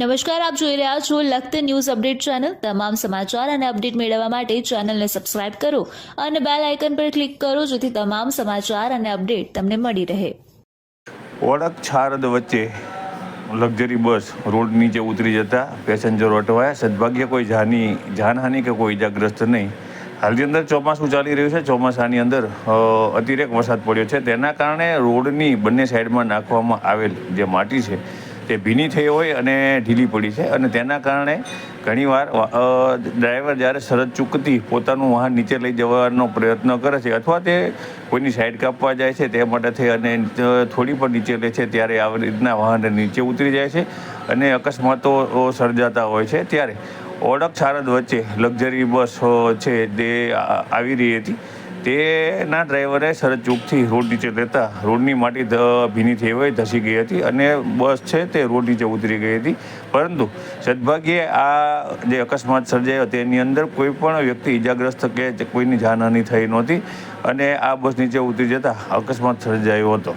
નમસ્કાર, આપ જોઈ રહ્યા છો લખત ન્યૂઝ અપડેટ ચેનલ. તમામ સમાચાર અને અપડેટ મેળવવા માટે ચેનલને સબસ્ક્રાઇબ કરો અને બેલ આઇકન પર ક્લિક કરો જેથી તમામ સમાચાર અને અપડેટ તમને મળી રહે. ઓળખ છારદ વચ્ચે લક્ઝરી બસ રોડ નીચે ઉતરી જતા પેસેન્જરો અટવાયા. સદભાગ્ય કોઈ જાની, જાનહાનિ કે કોઈ ઇજાગ્રસ્ત નહીં. હાલની અંદર ચોમાસું ચાલી રહ્યું છે. ચોમાસાની અંદર અતિરેક વરસાદ પડ્યો છે. તેના કારણે રોડની બંને સાઈડમાં નાખવામાં આવેલ જે માટી છે તે ભીની થઈ હોય અને ઢીલી પડી છે અને તેના કારણે ઘણીવાર ડ્રાઈવર જ્યારે સરહદ ચૂકતી પોતાનું વાહન નીચે લઈ જવાનો પ્રયત્ન કરે છે અથવા તે કોઈની સાઈડ કાપવા જાય છે તે માટે થઈ અને થોડી પણ નીચે લે છે ત્યારે આવી રીતના વાહન નીચે ઉતરી જાય છે અને અકસ્માતો સર્જાતા હોય છે ત્યારે ઓળખ સારદ વચ્ચે લક્ઝરી બસ છે તે આવી રહી હતી. તેના ડ્રાઈવરે શરત ચૂકથી રોડ નીચે લેતા રોડની માટી ભીની થઈ હોય, ધસી ગઈ હતી અને બસ છે તે રોડ નીચે ઉતરી ગઈ હતી. પરંતુ સદભાગ્યે આ જે અકસ્માત સર્જાયો તેની અંદર કોઈ પણ વ્યક્તિ ઈજાગ્રસ્ત કે કોઈની જાનહાનિ થઈ નહોતી અને આ બસ નીચે ઉતરી જતા અકસ્માત સર્જાયો હતો.